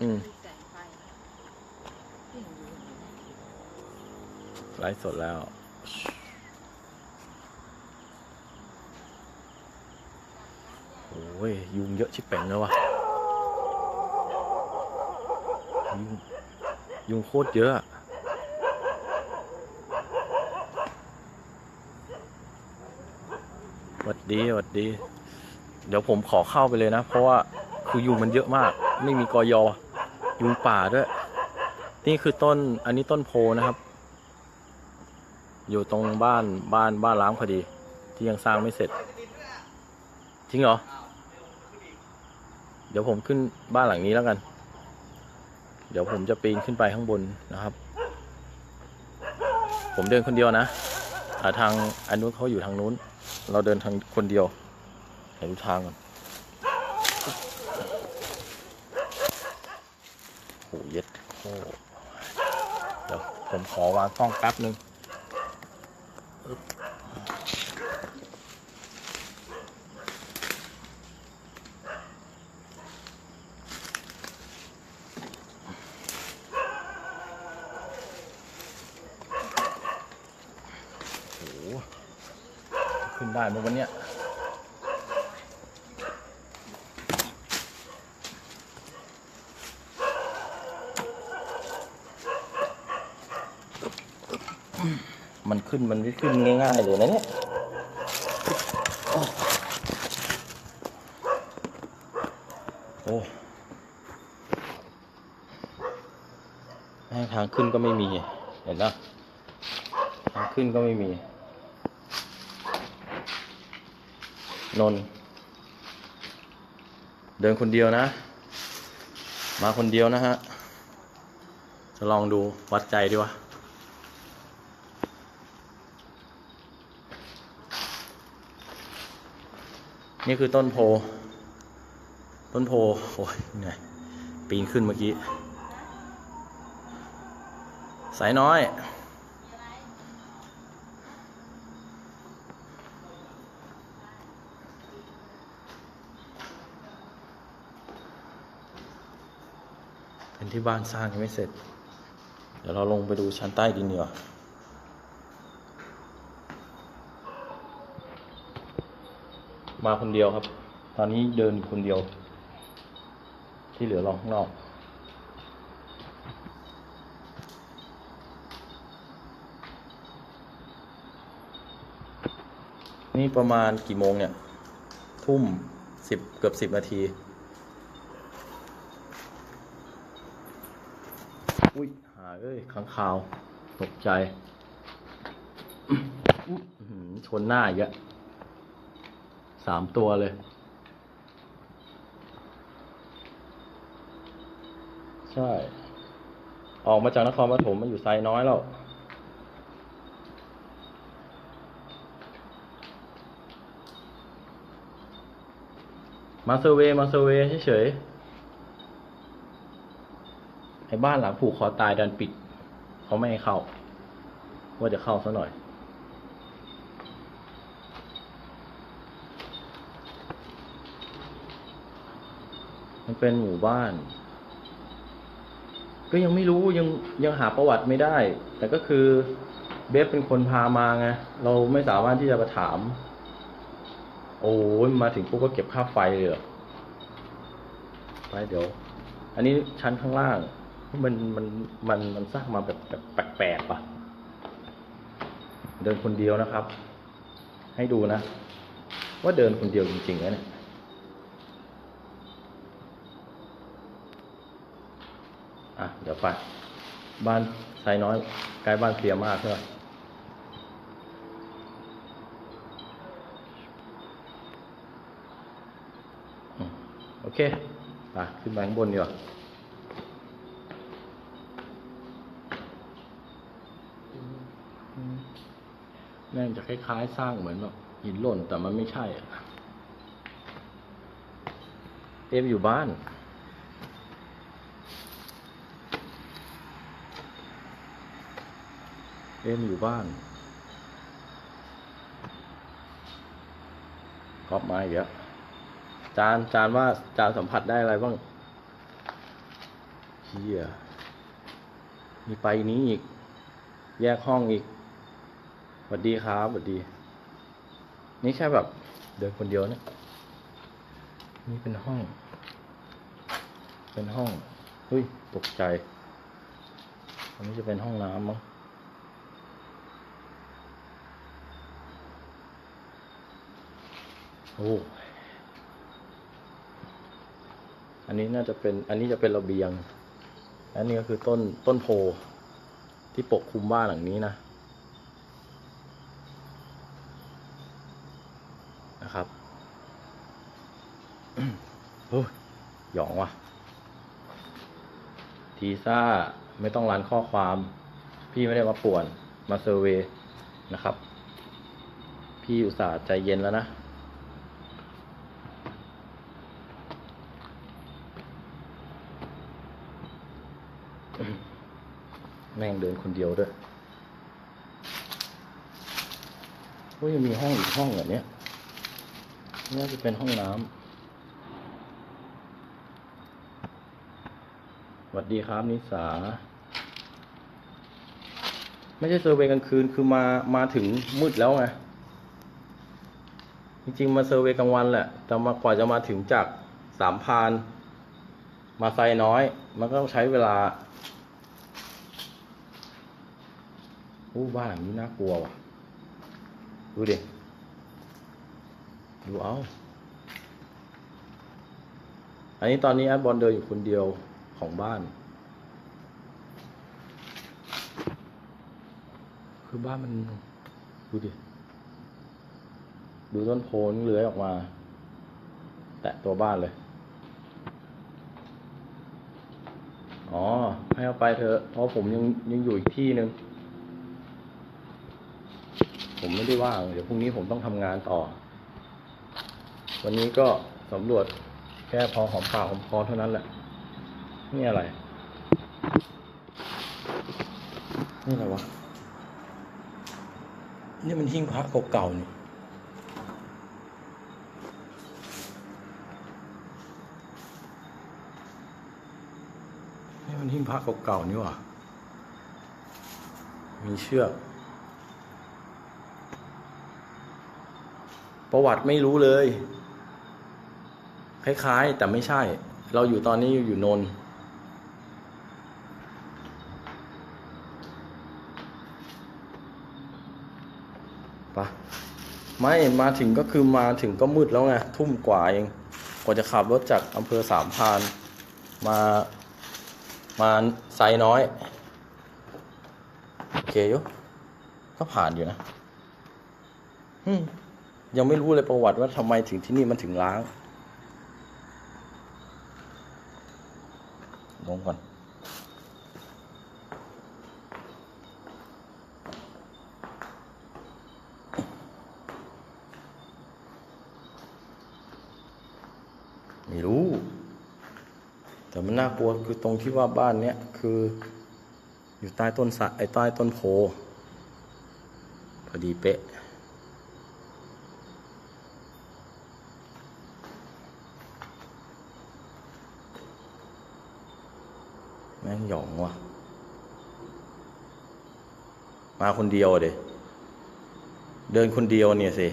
อืมไฟที่หนูดูเห็นไหมไลฟ์สดแล้ว โอ้ย ยุงเยอะชิบเป่งเลยวะยุงยุงโคตรเยอะอะหวัดดีหวัดดี เดี๋ยวผมขอเข้าไปเลยนะ เพราะว่าคือยุงมันเยอะมาก ไม่มีกอยอ ยุงป่าด้วย นี่คือต้นอันนี้ต้นโพนะครับ อยู่ตรงบ้านบ้านบ้านล้างพอดี ที่ยังสร้างไม่เสร็จ จริงเหรอ เดี๋ยวผมขึ้นบ้านหลังนี้แล้วกัน เดี๋ยวผมจะปีนขึ้นไปข้างบนนะครับ ผมเดินคนเดียวนะทางอันนู้นเขาอยู่ทางนู้น เราเดินทางคนเดียวเห็นทางก่อน โหเย็ดโคเดี๋ยวผมขอวางกล้องแป๊บนึงโอ้ขึ้นได้ไหมวันเนี้ย มันขึ้นมันไม่ขึ้นง่ายๆเลยนะเนี่ยโอ้ทางขึ้นก็ไม่มี เห็นนะทางขึ้นก็ไม่มี นนท์เดินคนเดียวนะ มาคนเดียวนะฮะ จะลองดูวัดใจดีวะ นี่คือต้นโพ ต้นโพ โอ้ยเหนื่อยปีนขึ้นเมื่อกี้ สายน้อย เป็นที่บ้านสร้างยังไม่เสร็จ เดี๋ยวเราลงไปดูชั้นใต้ดินดีกว่า มาคนเดียวครับ ตอนนี้เดินคนเดียว ที่เหลือรอข้างนอกนี่ประมาณกี่โมงเนี่ย ทุ่มสิบเกือบสิบนาที อุ้ย หาเอ้ยขังคาว ตกใจชนหน้าอีกอะ สามตัวเลย ใช่ ออกมาจากนครปฐมมาอยู่ไซน้อยแล้วมาเซเวมาเซเวย์เฉยๆไอ้บ้านหลังผูกคอตายดันปิด เขาไม่ให้เข้า ว่าจะเข้าซะหน่อย เป็นหมู่บ้าน ก็ยังไม่รู้ยังยังหาประวัติไม่ได้ แต่ก็คือเบฟเป็นคนพามาไงเราไม่สามารถที่จะมาถาม โอ้ยมาถึงปุ๊บก็เก็บค่าไฟเลยหรอไปเดี๋ยว อันนี้ชั้นข้างล่าง มันมันมันมันสร้างมาแบบแบบแปลกๆป่ะเดินคนเดียวนะครับ ให้ดูนะ ว่าเดินคนเดียวจริงๆนะเนี่ย อะ เดี๋ยวไป บ้านไซน้อยใกล้บ้านเสียมากใช่ไหมอืมโอเคไปขึ้นไปข้างบนดีกว่าแม่งจะคล้าย ๆ สร้างเหมือนแบบหินหล่นแต่มันไม่ใช่อะเอฟอยู่บ้าน เอ็มอยู่บ้านกอบมาอีกแล้วจานจานว่าจานสัมผัสได้อะไรบ้างเฮียมีไปนี้อีก แยกห้องอีกสวัสดีครับสวัสดี นี่แค่แบบ เดินคนเดียวเนี่ยนี่เป็นห้อง เป็นห้องเฮ้ยตกใจ อันนี้จะเป็นห้องน้ำมั้ง โอ้อันนี้น่าจะเป็น อันนี้จะเป็นระเบียง อันนี้ก็คือต้นต้นโพที่ปกคลุมบ้านหลังนี้นะ นะครับโอ้ยหยองว่ะ ทีซ่าไม่ต้องรันข้อความ พี่ไม่ได้มาป่วน มาเซอร์เวนะครับ พี่อุตส่าห์ใจเย็นแล้วนะ แม่งเดินคนเดียวด้วยก็ยังมีห้องอีกห้องเหรอเนี่ยน่าจะเป็นห้องน้ำสวัสดีครับ นิสา ไม่ใช่เซอร์เวย์กลางคืนคือมามาถึงมืดแล้วไง จริง ๆ มาเซอร์เวย์กลางวันแหละ แต่มากว่าจะมาถึงจากสามพาน มาไซน้อย มันก็ต้องใช้เวลา อู้บ้านหลังนี้น่ากลัวว่ะ ดูดิ ดูเอา อันนี้ตอนนี้แอดบอลเดินอยู่คนเดียวของบ้าน คือบ้านมัน ดูดิ ดูต้นโพนเลื้อยออกมา แตะตัวบ้านเลยอ๋อ ให้เอาไปเถอะ เพราะผมยังยังอยู่อีกที่หนึ่ง ผมไม่ได้ว่าง เดี๋ยวพรุ่งนี้ผมต้องทำงานต่อ วันนี้ก็สำรวจแค่พอหอมปากหอมคอเท่านั้นแหละ นี่อะไร นี่อะไรวะ นี่มันหิ้งพระเก่าๆนี่นี่มันหิ้งพระเก่าๆนี่ว่ามีเชือก ประวัติไม่รู้เลย คล้ายๆ แต่ไม่ใช่ เราอยู่ตอนนี้อยู่นนท์ปะไม่มาถึงก็คือมาถึงก็มืดแล้วไงทุ่มกว่าเองกว่าจะขับรถจากอำเภอสามพานมามาไซน้อย โอเคอยู่ก็ผ่านอยู่นะอืม ยังไม่รู้เลยประวัติว่าทำไมถึงที่นี่มันถึงล้างลงก่อนไม่รู้ แต่มันน่ากลัวคือตรงที่ว่าบ้านเนี้ยคือ อยู่ใต้ต้นสะไอ้ใต้ต้นโพพอดีเป๊ะ งหยองว่ะ มาคนเดียวเดยเดินคนเดียวเนี่ยสิ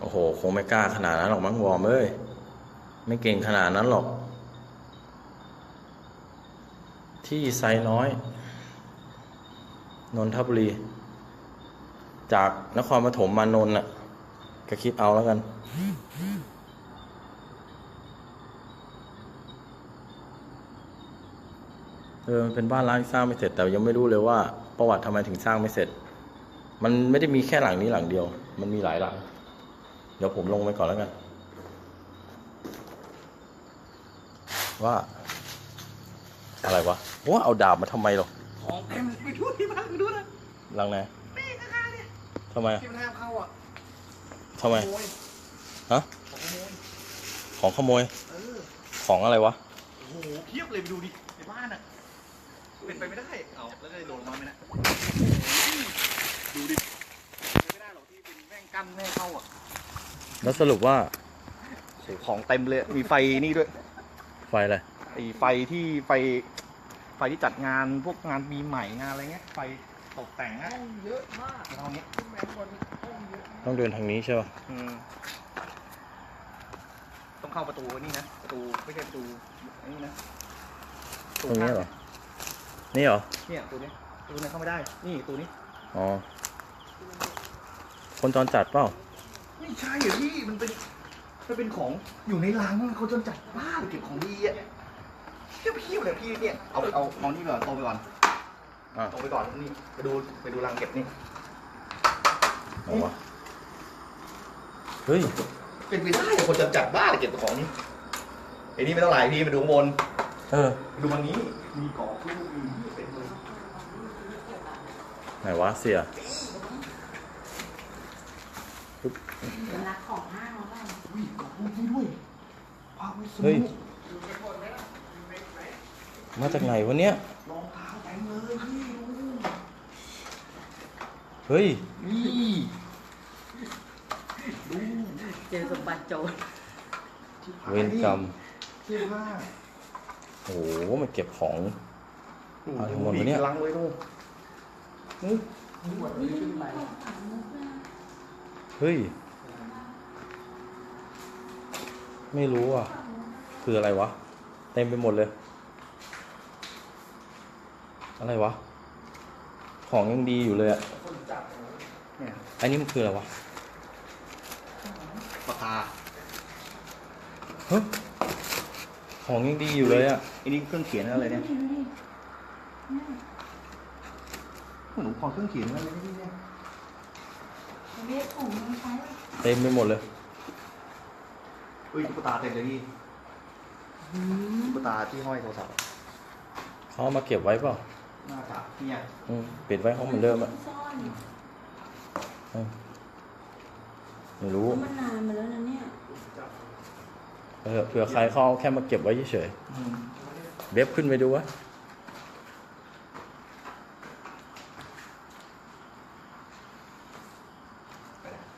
โอ้โห คงไม่กล้าขนาดนั้นหรอกมั้งวอร์มเอ้ย ไม่เก่งขนาดนั้นหรอก ที่ไซน้อย นนทบุรี จากนครปฐมมานนท์น่ะก็คิดเอาแล้วกัน เออเป็นบ้านร้างสร้างไม่เสร็จ แต่ยังไม่รู้เลยว่า ประวัติทำไมถึงสร้างไม่เสร็จ มันไม่ได้มีแค่หลังนี้หลังเดียว มันมีหลายหลัง เดี๋ยวผมลงไปก่อนแล้วกัน ว่าอะไรวะว่าเอาดาบมาทำไมหรอของเต็มไปดูที่บ้านไปดูนะหลังไหนทำไมอะที่มันห้ามเข้าอะทำไมขโมยฮะของขโมยของขโมยเออของอะไรวะโอ้โหเพียบเลยไปดูดิในบ้านอะเป็นไปไม่ได้ เอาแล้วจะโดนมาไหมนะดูดิเป็นไม่ได้หรอกที่เป็นแม่งกั้นแม่ให้เข้าอะ แล้วสรุปว่าโอ้โหของเต็มเลย มีไฟนี่ด้วย ไฟอะไร ไอไฟที่ไฟ ไฟที่จัดงานพวกงานปีใหม่งานอะไรเงี้ย ไฟตกแต่งอะห้องเยอะมากเท่านี้ขึ้นแมงบนห้องเยอะมากต้องเดินทางนี้ใช่ป่ะ อืม ต้องเข้าประตูนี่นะ ประตูไม่ใช่ประตูอันนี้นะตรงนี้เหรอ นี่เหรอ เนี่ยประตูนี้ประตูนี้เข้าไม่ได้ นี่ประตูนี้ อ๋อ คนจรจัดเปล่า ไม่ใช่เหรอพี่ มันเป็น มันเป็นของอยู่ในรังเขาจนจัดบ้านเก็บของดีอะเทียบพี่เลยพี่เนี่ย เอาเอาเอานี่ก่อนโตไปก่อนอะโตไปก่อน นี่ไปดูไปดูรังเก็บนี่ไหนวะเฮ้ย เป็นไปได้เหรอคนจะจัดบ้านเก็บของนี่ไอ้นี่ไม่ต้องหลายพี่มาดูข้างบน เออ ดูวันนี้มีกรอบลูกมีนี่เป็นเลยไหนวะเสีย เป็นรักของห้างแล้วเปล่าอุ้ยกรอบลูกนี่ด้วยพาไปซื้เฮ้อยมาจากไหนวะเนี่ย รองเท้าเต็มเลยพี่ดูเฮ้ย นี่ดูเจอสมบัติโจรเวรกรรม เสื้อผ้าโอ้โหมันเก็บของดูเอาทั้งหมดูดดีวะเนี่ยกำลังเลยดูนี่เฮ้ย ไม่รู้อะ คืออะไรวะ เต็มไปหมดเลย อะไรวะ ของยังดีอยู่เลยอะเนี่ยอันนี้มันคืออะไรวะปากกาเฮ้ยของยังดีอยู่เลยอะอันนี้เครื่องเขียนอะไรเนี่ยหนูขอเครื่องเขียนอะไรเนี่ยเรียกของมันใช้เต็มไปหมดเลย เฮ้ยตุ๊กตาเต็มเลยพี่ตุ๊กตาที่ห้อยโทรศัพท์เขาเอามาเก็บไว้เปล่าหน้าตาเนี่ยอืมปิดไว้เขาเหมือนเดิมอะซ่อนอืมไม่รู้มันนานมาแล้วนะเนี่ยเออเผื่อใครเขาเอาแค่มาเก็บไว้เฉยอืมๆเว็บขึ้นไปดูวะ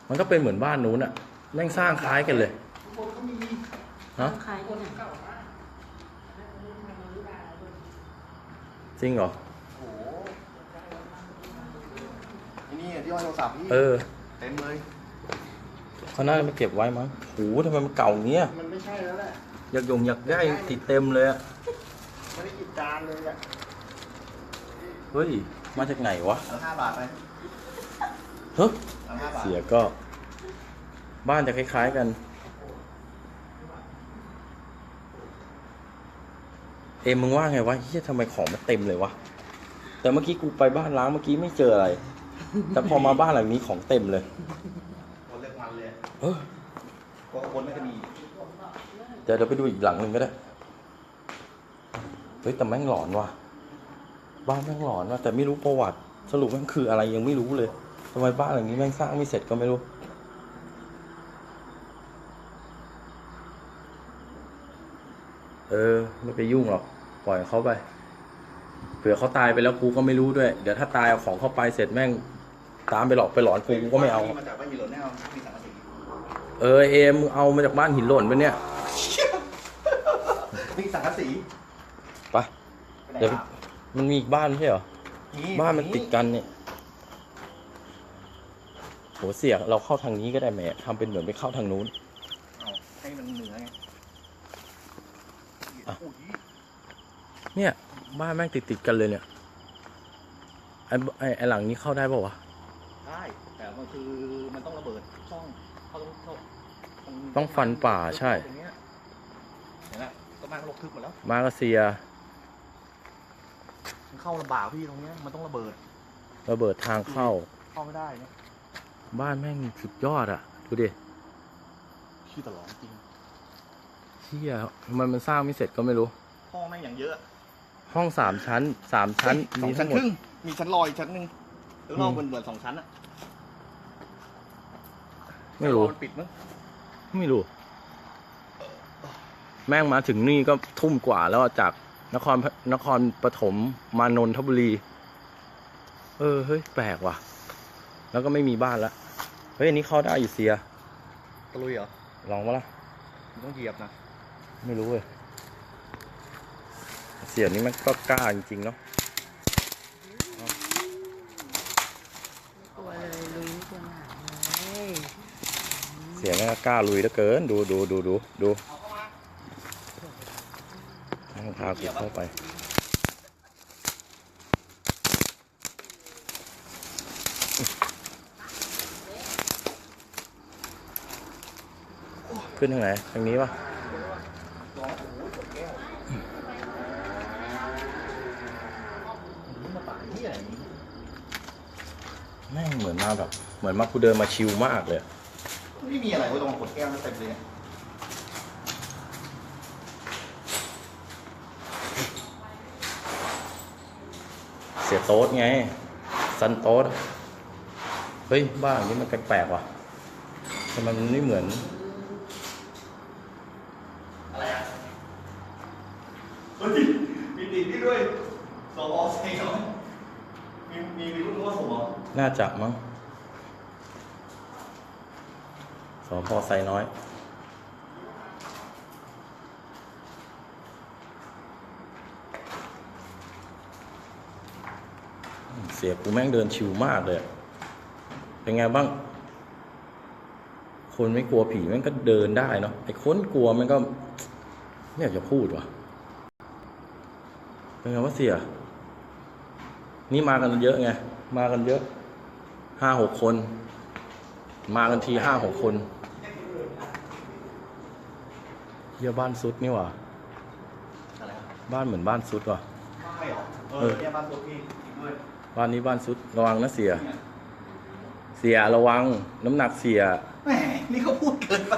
มันก็เป็นเหมือนบ้านนู้นอะแม่งสร้างคล้ายกันเลยทุกคนก็มี ฮะใครที่ไหนจริงเหรอ โอ้โหไอ้นี่ที่ห้อยโทรศัพท์พี่เออเต็มเลย เขาน่าจะมาเก็บไว้มั้งโหทำไมมันเก่าอย่างเงี้ยมันไม่ใช่แล้วแหละ อยากยงอยากได้ติดเต็มเลยอะไม่ได้กินจานเลยอะเฮ้ย มาจากไหนวะเอาห้าบาทไปเฮ้ยเอาห้าบาทเสียก็ บ้านจะคล้าย ๆกัน เอ็มมึงว่าไงวะเฮียทำไมของมันเต็มเลยวะ แต่เมื่อกี้กูไปบ้านล้างเมื่อกี้ไม่เจออะไร แต่พอมาบ้านหลังนี้ของเต็มเลย คนเลือกมันเลยเออก็คนไม่จะมีเดี๋ยวเดี๋ยวไปดูอีกหลังหนึ่งก็ได้ เฮ้ยแต่แม่งหลอนว่ะ บ้านแม่งหลอนว่ะแต่ไม่รู้ประวัติ สรุปแม่งคืออะไรยังไม่รู้เลยทำไมบ้านหลังนี้แม่งสร้างไม่เสร็จก็ไม่รู้เออ ไม่ไปยุ่งหรอก ปล่อยเขาไป เผื่อเขาตายไปแล้วกูก็ไม่รู้ด้วย เดี๋ยวถ้าตายเอาของเข้าไปเสร็จแม่ง ตามไปหลอกไปหลอนกูกูก็ไม่เอา มาจากบ้านยีโรแน่มีสังกะสีเออเอมงเอามาจากบ้านหินหล่นไปะเนี่ยมีสังกะสีไปเดี๋ยวมันมีอีกบ้านไม่ใช่เหรอ บ้านมันติดกันเนี่ยโหเสียเราเข้าทางนี้ก็ได้แหมทำเป็นเหมือนไปเข้าทางนู้น เอาให้มันเหนือไงอะโอ้ย เนี่ย บ้านแม่งติดติดๆกันเลยเนี่ยไอ้ไอ้ไอ้หลังนี้เข้าได้ป่าวะได้แต่มันคือมันต้องระเบิดช่องเขาต้องเข้าต้องฟันป่าใช่ตรงเนี้ยเห็นไหมก็บ้านเขาลกทึบหมดแล้ว มาเลเซียมันเข้าลำบากพี่ตรงเนี้ยมันต้องระเบิด ระเบิดทางเข้า เข้าไม่ได้เนี่ยบ้านแม่งสุดยอดอะดูดิชื่อตลอดจริงเฮียทำไมมันสร้างไม่เสร็จก็ไม่รู้ห้องแม่งอย่างเยอะ ห้องสามชั้นสามชั้นสอมีงชั้ทั้นงหมคด รึ่งมีชั้นลอยชั้นหนึ่งแล้วนอกอืม เหมือนเหมือนสองชั้นอะไม่รู้มันปิดมั้งไม่รู้ แม่งมาถึงนี่ก็ทุ่มกว่าแล้วอะจากนครนครปฐมมานนทบุรี เออเฮ้ยแปลกว่ะ แล้วก็ไม่มีบ้านละเฮ้ยอันนี้เข้าได้อยู่เสีย ตะลุยเหรอลองวะล่ะมันต้องเหยียบนะไม่รู้เลย เสียนี้มันก็กล้าจริงๆเนาะกลัวเลยลุยตัวหนาเลยเสียแม่งก็กล้าลุยเหลือเกิน ดูดูดูดูดูแม่งพากูเข้าไปขึ้นทางไหนทางนี้ปะแม่งเหมื อนมาแบบเหมือนมากูเดินมาชิลมากเลย ไม่มีอะไรไว้ตรงกดแก้วแล้วเต็มเลยเนี่ยเสียโต๊ดไงซันโต๊ดเฮ้ยบ้านนี้มันแปลกๆว่ะทำไมมันไม่เหมือนเฮ้ยมีติดนี่ด้วยสวอเซลมีมีมีรุ่นว่าสวอน่าจะมั้ง สพไซน้อย เสียกูแม่งเดินชิวมากเลย เป็นไงบ้าง คนไม่กลัวผีแม่งก็เดินได้เนาะไอ้คนกลัวมันก็ ไม่อยากจะพูดว่ะ เป็นไงว่าเสีย นี่มากันเยอะไง มากันเยอะห้าหกคน มากันทีห้าหกคน เยี่ยบ้านซุดนี่หว่าอะไรอะบ้านเหมือนบ้านซุดว่ะใช่เหรอเอเออ อเนี่ยบ้านตัวพี่จริงด้วยบ้านนี้บ้านซุดระวังนะเสีย เสียระวังน้ำหนักเสีย แหมนี่เขาพูดเกินไป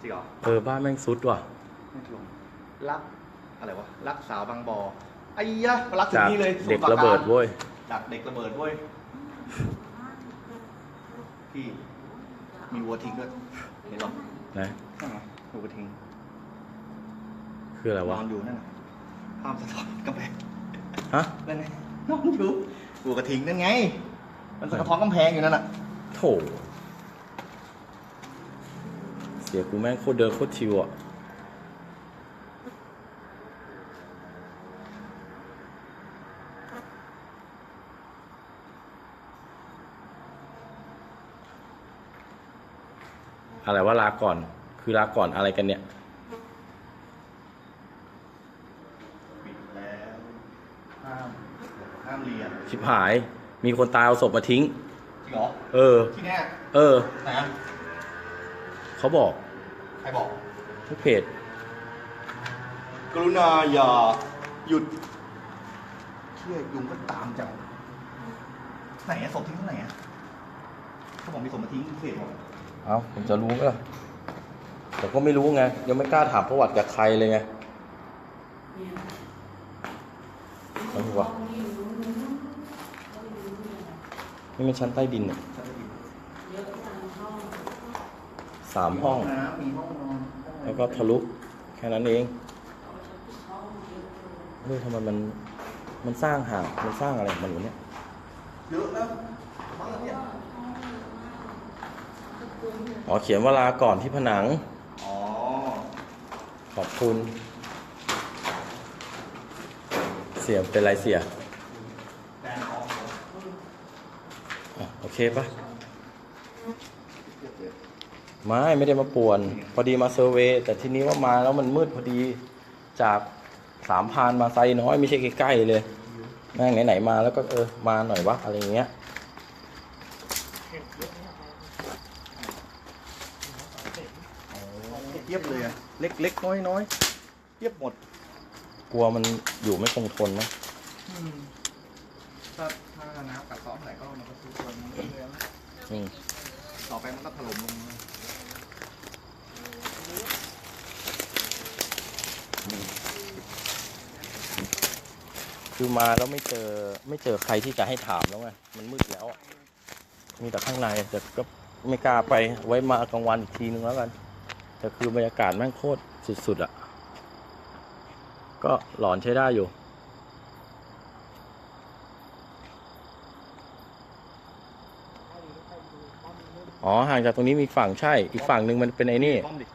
จริงเหรอเออบ้านแม่งซุดว่ะ ไม่ถูกรักอะไรวะรักสาวบางบอไอ้ยะมารักถึงจากนี่เลยเด็กสมุทระเบิดปาเว้ยจากเด็กระเบิดเว้ยพี่มีวัวทิ้งด้วยเห็นหรอ นะนั่นไงวัวทิ้งคืออะไรนวะอนอยู่นั่นน่ะภาพสะท้อนกำแพงฮะนั่นไงนอนอยู่วัวกระทิงนั่นไง มันสะท้อนกำแพงอยู่นั่นน่ะโถเสียกูแม่งโคตรเดินโคตรชิวอะ อะไรว่าลาก่อน คือลาก่อนอะไรกันเนี่ยปิดแล้วห้ามห้ามเรียนชิบหาย มีคนตายเอาศพมาทิ้ง จริงเหรอ เออ ที่แน่เออ ไหนอะเขาบอกใครบอก ทุกเพจกรุณาอย่าหยุดเชี่ยยุงก็ตามจังไหนอะศพทิ้งที่ไหนอะเขาบอกมีศพมาทิ้งเศษหมด เอาผมจะรู้ไหมล่ะแต่ก็ไม่รู้ไง ยังไม่กล้าถามประวัติจากใครเลยไงเอาดูวนี่มันชั้นใต้ดินเนี่ยสามห้อง แล้วก็ทะลุแค่นั้นเองเฮ้ยทำไมมัน มันสร้างห่าง มันสร้างอะไรของมันอยู่เนี่ย เยอะนะบ้านเนี่ย อ๋อเขียนว่าลาก่อนที่ผนัง อ๋อ ขอบคุณ เสียเป็นไรเสียแดนออกอะโอเคปะไม่ไม่ได้มาป่วน พอดีมาเซอร์เวย์แต่ทีนี้ว่ามาแล้วมันมืดพอดีจากสามพานมาไซน้อยไม่ใช่ใกล้ๆเลยแม่งไหนๆมาแล้วก็เออมาหน่อยวะอะไรอย่างเงี้ย เทียบ เลยอะเล็กเล็กน้อยน้อยเทียบหมด กลัวมันอยู่ไม่คงทนนะถ้าถ้าน้ำกัดเซ้อมไหนก็มันก็ซื้อคนเรื่อยๆนะอืมต่อไปมันก็ถล่มลงมาคือมาแล้วไม่เจอไม่เจอใครที่จะให้ถามแล้วไงมันมืดแล้วอะมีแต่ข้างในแต่ก็ไม่กล้าไปไว้มากลางวันอีกทีนึงแล้วกัน แต่คือบรรยากาศแม่งโคตรสุดๆอะ่ะ ก็หลอนใช้ได้อยู่ อ๋อ ห่างจากตรงนี้มีฝั่งใช่ อีกฝั่งหนึ่งมันเป็นไอ้นี่ป้อมดิ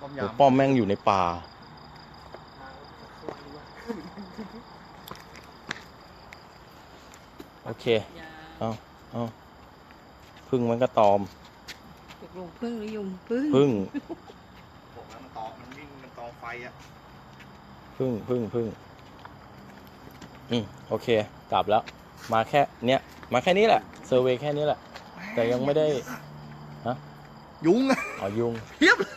ป้อมโหยามป้อมแม่งอยู่ในป่า โอเคยาเอาเอาพึ่งมันก็ตอม ตกลงพึ่งหรือยุงพึ่งพึ่งบอกแล้วมันตอมมันวิ่งมันตอมไฟอะพึ่งพึ่งพึ่งอืมโอเคกลับแล้ว มาแค่เนี้ยมาแค่นี้แหละเซอร์เวย์แค่นี้แหละ แต่ยังไม่ได้ฮะยุงอะอ๋อยุงเพียบเลย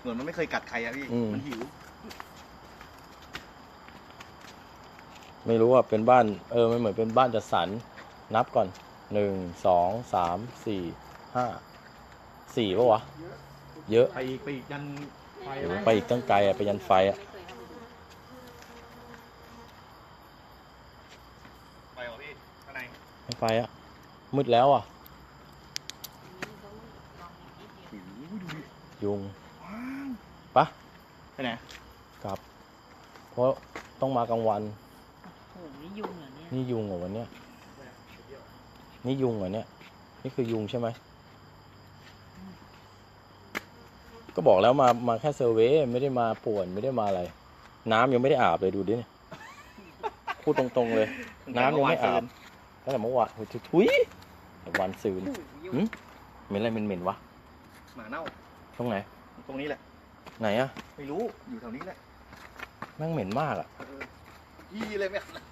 เหมือนมันไม่เคยกัดใครอะพี่อืม มันหิวไม่รู้ว่าเป็นบ้าน เออ มันเหมือนเป็นบ้านจัดสรรนับก่อนหนึ่งสองสามสี่ห้า สี่ปะวะ เยอะ ไปอีกไปอีกยันไฟโอ้โหนะไปอีกตั้งไกลอะไปยันไฟอะไปเหรอพี่ข้างในไม่ไฟอะมืดแล้วอะหิวดูดิยุงว้าวปะไปไหนกลับ เพราะต้องมากลางวัน โอ้โหนี่ยุงเหรอเนี่ยนี่ยุงเหรอวันเนี้ยนี่ยุงเหรอเนี่ย นี่คือยุงใช่ไหม ก็บอกแล้วมามาแค่เซอร์เวย์ไม่ได้มาป่วนไม่ได้มาอะไร น้ำยังไม่ได้อาบเลยดูดิเนี่ยพูดตรงๆเลย น้ำยังไม่อาบตั้งแต่เมื่อวานโอ้ยทุยวันซืนโอ้โหยุงหึเหม็นอะไรเหม็นๆวะหมาเน่าตรงไหน ตรงนี้แหละ ไหนอะไม่รู้อยู่แถวนี้แหละแม่งเหม็นมากอะเออยี่เลยไม่เอานะ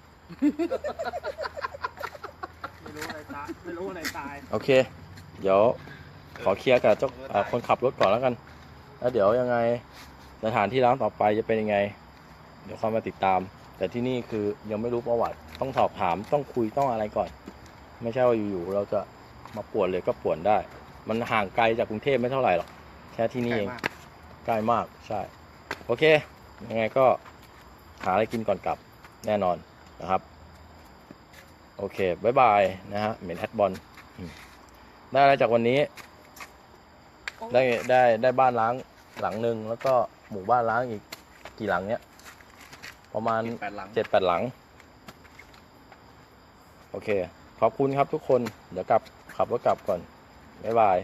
ไม่รู้อะไรตายไม่รู้อะไรตาย โอเค เดี๋ยวขอเคลียร์กับเจ้าเอ่อคนขับรถก่อนแล้วกัน แล้วเดี๋ยวยังไงสถานที่ร้านต่อไปจะเป็นยังไง เดี๋ยวค่อยมาติดตาม แต่ที่นี่คือยังไม่รู้ประวัติ ต้องสอบถามต้องคุยต้องอะไรก่อน ไม่ใช่ว่าอยู่ๆเราจะมาป่วนเลยก็ป่วนได้ มันห่างไกลจากกรุงเทพไม่เท่าไหร่หรอกแค่ที่นี่ไกลเองมากใกล้มากใช่ โอเค ยังไงก็หาอะไรกินก่อนกลับแน่นอนนะครับ โอเคบายบายนะฮะเหม็นแฮดบอลอืมได้อะไรจากวันนี้ ได้ได้ได้บ้านล้างหลังหนึ่งแล้วก็หมู่บ้านล้างอีกกี่หลังเนี้ยประมาณแปดหลัง เจ็ดแปดหลัง โอเค ขอบคุณครับทุกคน เดี๋ยวกลับขับรถกลับก่อน บ๊ายบาย